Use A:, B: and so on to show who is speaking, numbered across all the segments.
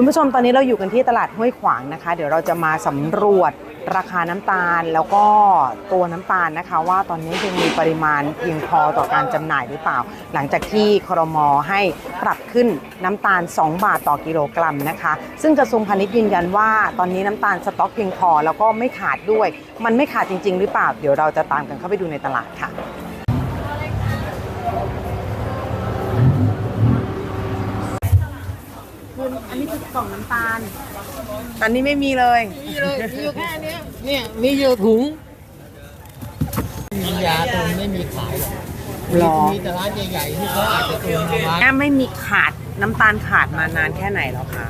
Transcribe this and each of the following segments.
A: คุณผู้ชมตอนนี้เราอยู่กันที่ตลาดห้วยขวางนะคะ เดี๋ยวเราจะมาสำรวจราคาน้ำตาลแล้วก็ตัวน้ำตาลนะคะ ว่าตอนนี้ยังมีปริมาณเพียงพอต่อการจำหน่ายหรือเปล่า หลังจากที่ครมให้ปรับขึ้นน้ำตาล 2 บาทต่อกิโลกรัมนะคะ ซึ่งกระทรวงพาณิชย์ยืนยันว่า ตอนนี้น้ำตาลสต็อกเพียงพอแล้วก็ไม่ขาดด้วย มันไม่ขาดจริง ๆ หรือเปล่า เดี๋ยวเราจะตามกันเข้าไปดูในตลาดค่ะ อันนี้คือกล่องน้ำตาล ตอนนี้ไม่มีเลย
B: มีเลยมีอยู่แค่เนี้ยเนี่ยมีอยู่ถุงมียาตุนไม่มีขายหรอก
A: หรอ
B: มีแต่ร้านใหญ่ๆที่เขาอาจจะตุนเอาไว้
A: แม่ไม่มีขาดน้ำตาลขาดมานานแค่ไหนแล้วคะ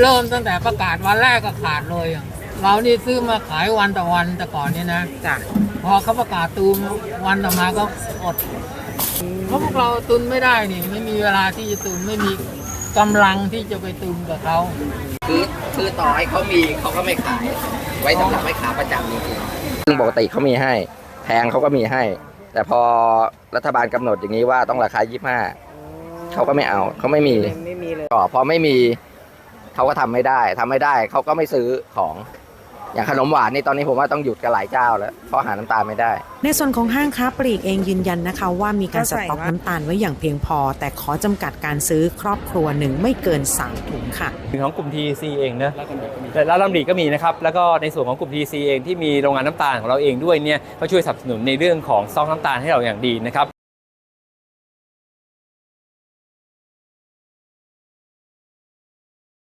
B: เริ่มตั้งแต่ประกาศวันแรกก็ขาดเลยอะเรานี่ซื้อมาขายวันต่อวันแต่ก่อนเนี่ยนะ
A: จ้ะ
B: พอเขาประกาศตูมวันต่อมาก็อด เพราะพวกเราตุนไม่ได้นี่ไม่มีเวลาที่จะตุนไม่มี กำลังที่จะไปตุนกับเขา
C: คือคือต่อให้เขามีเขาก็ไม่ขาย ไว้สำหรับให้ขาประจำจริงๆซึ่งปกติเขามีให้ แพงเขาก็มีให้ แต่พอรัฐบาลกำหนดอย่างนี้ว่าต้องราคา 25เขาก็ไม่เอาเขาไม่มี
A: ไม่มีเลย
C: ก็พอไม่มีเขาก็ทำไม่ได้ทำไม่ได้เขาก็ไม่ซื้อของ อย่างขนมหวานนี่ตอนนี้ผมว่าต้องหยุดกันหลายเจ้าแล้วเพราะหาน้ำตาลไม่ได้
D: ในส่วนของห้างค้าปลีกเองยืนยันนะคะ ว่ามีการ
A: เข้า
D: ส
A: ใจ
D: ต็อก
A: ว่า
D: น้ำตาลไว้อย่างเพียงพอ แต่ขอจำกัดการซื้อครอบครัวหนึ่งไม่เกิน3ถุงค่ะ
E: ของกลุ่ม TC เองนะและร้านลำดีก็มีนะครับแล้วก็ในส่วนของกลุ่ม TC เองที่มีโรงงานน้ำตาลของเราเองด้วยเนี่ยก็ช่วยสนับสนุนในเรื่องของซองน้ำตาลให้เราอย่างดีนะครับ